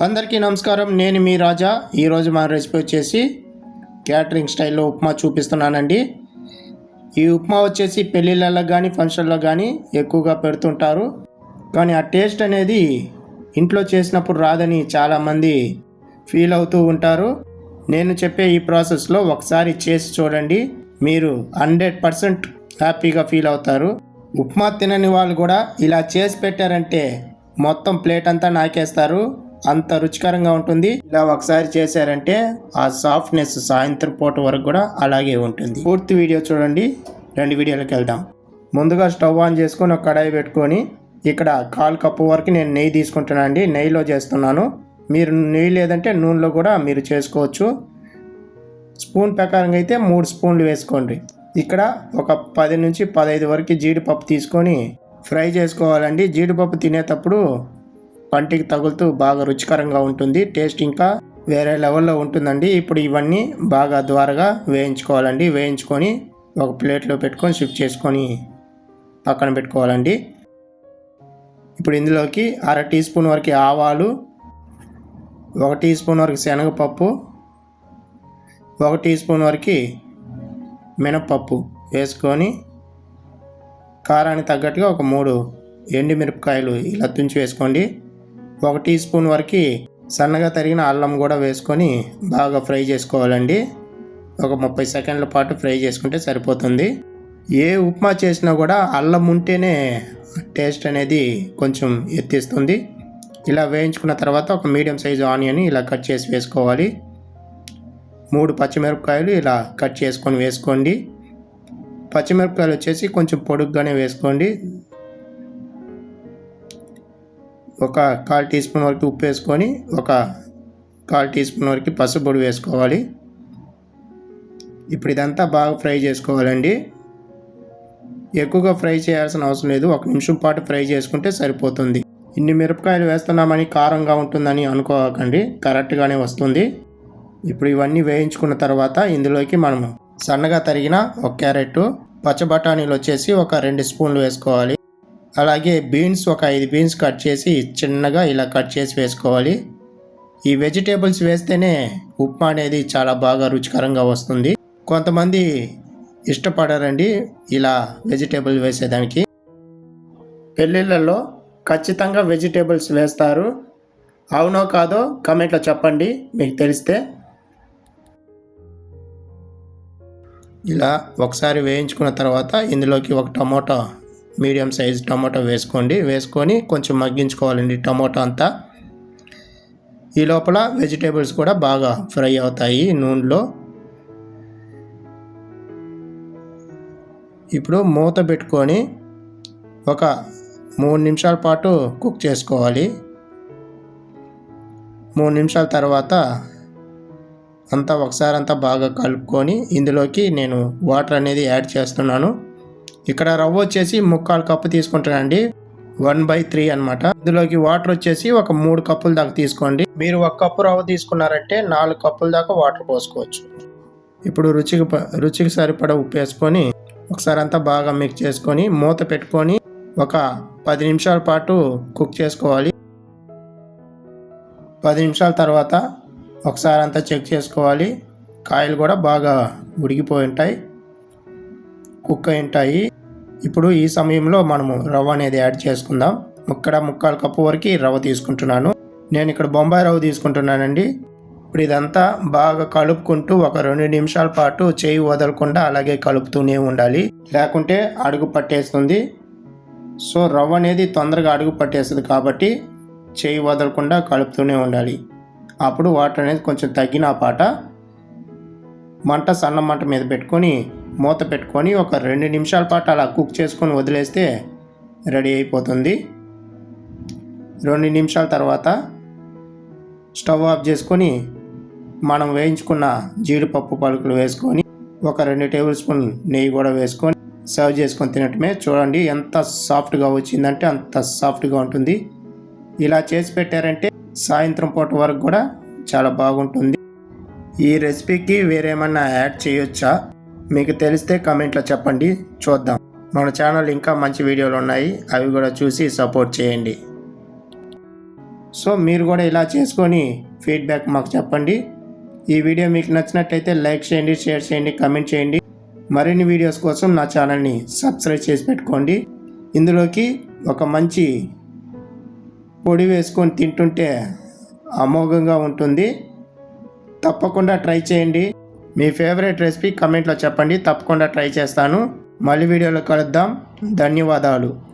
అందరికీ నమస్కారం. నేను మీ రాజా. ఈరోజు మా రెసిపీ వచ్చేసి క్యాటరింగ్ స్టైల్లో ఉప్మా చూపిస్తున్నానండి. ఈ ఉప్మా వచ్చేసి పెళ్ళిళ్ళలో కానీ ఫంక్షన్లో కానీ ఎక్కువగా పెడుతుంటారు. కానీ ఆ టేస్ట్ అనేది ఇంట్లో చేసినప్పుడు రాదని చాలామంది ఫీల్ అవుతూ ఉంటారు. నేను చెప్పే ఈ ప్రాసెస్లో ఒకసారి చేసి చూడండి. మీరు హండ్రెడ్ పర్సెంట్ హ్యాపీగా ఫీల్ అవుతారు. ఉప్మా తినని వాళ్ళు కూడా ఇలా చేసి పెట్టారంటే మొత్తం ప్లేట్ అంతా నాకేస్తారు. అంత రుచికరంగా ఉంటుంది. ఇలా ఒకసారి చేశారంటే ఆ సాఫ్ట్నెస్ సాయంత్రం పూట వరకు కూడా అలాగే ఉంటుంది. పూర్తి వీడియో చూడండి. రెండు వీడియోలకు వెళ్దాం. ముందుగా స్టవ్ ఆన్ చేసుకొని ఒక కడాయి పెట్టుకొని ఇక్కడ కాల్ కప్పు వరకు నేను నెయ్యి తీసుకుంటున్నాను అండి. నెయ్యిలో చేస్తున్నాను. మీరు నెయ్యి లేదంటే నూనెలో కూడా మీరు చేసుకోవచ్చు. స్పూన్ ప్రకారంగా అయితే మూడు స్పూన్లు వేసుకోండి. ఇక్కడ ఒక పది నుంచి పదహైదు వరకు జీడిపప్పు తీసుకొని ఫ్రై చేసుకోవాలండి. జీడిపప్పు తినేటప్పుడు పంటికి తగులుతూ బాగా రుచికరంగా ఉంటుంది. టేస్ట్ ఇంకా వేరే లెవెల్లో ఉంటుందండి. ఇప్పుడు ఇవన్నీ బాగా ద్వారగా వేయించుకోవాలండి. వేయించుకొని ఒక ప్లేట్లో పెట్టుకొని షిఫ్ట్ చేసుకొని పక్కన పెట్టుకోవాలండి. ఇప్పుడు ఇందులోకి అర టీ స్పూన్ వరకు ఆవాలు ఒక టీ స్పూన్ వరకు శనగపప్పు ఒక టీ స్పూన్ వరకు మినపప్పు వేసుకొని కారానికి తగ్గట్టుగా ఒక మూడు ఎండుమిరపకాయలు ఇలా తుంచి వేసుకోండి. ఒక టీ స్పూన్ వరకు సన్నగా తరిగిన అల్లం కూడా వేసుకొని బాగా ఫ్రై చేసుకోవాలండి. ఒక ముప్పై సెకండ్ల పాటు ఫ్రై చేసుకుంటే సరిపోతుంది. ఏ ఉప్మా చేసినా కూడా అల్లం ఉంటేనే టేస్ట్ అనేది కొంచెం ఎత్తిస్తుంది. ఇలా వేయించుకున్న తర్వాత ఒక మీడియం సైజు ఆనియన్ ఇలా కట్ చేసి వేసుకోవాలి. మూడు పచ్చిమిరపకాయలు ఇలా కట్ చేసుకొని వేసుకోండి. పచ్చిమిరపకాయలు వచ్చేసి కొంచెం పొడుగ్గానే వేసుకోండి. ఒక కాల్ టీ స్పూన్ వరకు ఉప్పు వేసుకొని ఒక కాల్ టీ స్పూన్ వరకు పసుపొడి వేసుకోవాలి. ఇప్పుడు ఇదంతా బాగా ఫ్రై చేసుకోవాలండి. ఎక్కువగా ఫ్రై చేయాల్సిన అవసరం లేదు. ఒక నిమిషం పాటు ఫ్రై చేసుకుంటే సరిపోతుంది. ఇన్ని మిరపకాయలు వేస్తున్నామని కారంగా ఉంటుందని అనుకోకండి. కరెక్ట్గానే వస్తుంది. ఇప్పుడు ఇవన్నీ వేయించుకున్న తర్వాత ఇందులోకి మనము సన్నగా తరిగిన ఒక క్యారెట్ పచ్చబటానీలు వచ్చేసి ఒక రెండు స్పూన్లు వేసుకోవాలి. అలాగే బీన్స్ ఒక ఐదు బీన్స్ కట్ చేసి చిన్నగా ఇలా కట్ చేసి వేసుకోవాలి. ఈ వెజిటేబుల్స్ వేస్తేనే ఉప్మా అనేది చాలా బాగా రుచికరంగా వస్తుంది. కొంతమంది ఇష్టపడరండి ఇలా వెజిటేబుల్ వేసేదానికి. పెళ్ళిళ్ళలో ఖచ్చితంగా వెజిటేబుల్స్ వేస్తారు. అవునో కాదో కమెంట్లో చెప్పండి మీకు తెలిస్తే. ఇలా ఒకసారి వేయించుకున్న తర్వాత ఇందులోకి ఒక టమోటా మీడియం సైజ్ టమాటో వేసుకోండి. వేసుకొని కొంచెం మగ్గించుకోవాలండి టమాటో అంతా. ఈ లోపల వెజిటేబుల్స్ కూడా బాగా ఫ్రై అవుతాయి నూనెలో. ఇప్పుడు మూత పెట్టుకొని ఒక మూడు నిమిషాల పాటు కుక్ చేసుకోవాలి. మూడు నిమిషాల తర్వాత అంతా ఒకసారి అంతా బాగా కలుపుకొని ఇందులోకి నేను వాటర్ అనేది యాడ్ చేస్తున్నాను. ఇక్కడ రవ్వ వచ్చేసి ముక్కాలు కప్పు తీసుకుంటానండి. వన్ బై త్రీ అనమాట ఇందులోకి వాటర్ వచ్చేసి ఒక మూడు కప్పుల దాకా తీసుకోండి. మీరు ఒక కప్పు రవ్వ తీసుకున్నారంటే నాలుగు కప్పుల దాకా వాటర్ పోసుకోవచ్చు. ఇప్పుడు రుచికి రుచికి సరిపడా ఉప్పు వేసుకొని ఒకసారి అంతా బాగా మిక్స్ చేసుకొని మూత పెట్టుకొని ఒక పది నిమిషాల పాటు కుక్ చేసుకోవాలి. పది నిమిషాల తర్వాత ఒకసారి అంతా చెక్ చేసుకోవాలి. కాయలు కూడా బాగా ఉడికిపోయి ఉంటాయి. కుక్ అయి ఉంటాయి. ఇప్పుడు ఈ సమయంలో మనము రవ్వ అనేది యాడ్ చేసుకుందాం. ఇక్కడ ముక్కాలు కప్పు వరకు రవ్వ తీసుకుంటున్నాను. నేను ఇక్కడ బొంబాయి రవ్వ తీసుకుంటున్నానండి. ఇప్పుడు ఇదంతా బాగా కలుపుకుంటూ ఒక రెండు నిమిషాల పాటు చేయి వదలకుండా అలాగే కలుపుతూనే ఉండాలి. లేకుంటే అడుగు పట్టేస్తుంది. సో రవ్వ అనేది తొందరగా అడుగు పట్టేస్తుంది కాబట్టి చేయి వదలకుండా కలుపుతూనే ఉండాలి. అప్పుడు వాటర్ అనేది కొంచెం తగ్గిన పాట మంట సన్న మంట మీద పెట్టుకొని మూత పెట్టుకొని ఒక రెండు నిమిషాల పాటు అలా కుక్ చేసుకొని వదిలేస్తే రెడీ అయిపోతుంది. రెండు నిమిషాల తర్వాత స్టవ్ ఆఫ్ చేసుకొని మనం వేయించుకున్న జీడిపప్పు పలుకులు వేసుకొని ఒక రెండు టేబుల్ స్పూన్ నెయ్యి కూడా వేసుకొని సర్వ్ చేసుకొని తినటమే. చూడండి ఎంత సాఫ్ట్గా వచ్చిందంటే అంత సాఫ్ట్గా ఉంటుంది. ఇలా చేసి పెట్టారంటే సాయంత్రం పూట వరకు కూడా చాలా బాగుంటుంది. ఈ రెసిపీకి వేరేమన్నా యాడ్ చేయొచ్చా? మీకు తెలిస్తే కమెంట్లో చెప్పండి చూద్దాం. మన ఛానల్ ఇంకా మంచి వీడియోలు ఉన్నాయి అవి కూడా చూసి సపోర్ట్ చేయండి. సో మీరు కూడా ఇలా చేసుకొని ఫీడ్బ్యాక్ మాకు చెప్పండి. ఈ వీడియో మీకు నచ్చినట్లయితే లైక్ చేయండి షేర్ చేయండి కమెంట్ చేయండి. మరిన్ని వీడియోస్ కోసం నా ఛానల్ని సబ్స్క్రైబ్ చేసి పెట్టుకోండి. ఇందులోకి ఒక మంచి పొడి వేసుకొని తింటుంటే అమోఘంగా ఉంటుంది. తప్పకుండా ట్రై చేయండి. మీ ఫేవరెట్ రెసిపీ కమెంట్లో చెప్పండి. తప్పకుండా ట్రై చేస్తాను. మళ్ళీ వీడియోలో కలుద్దాం. ధన్యవాదాలు.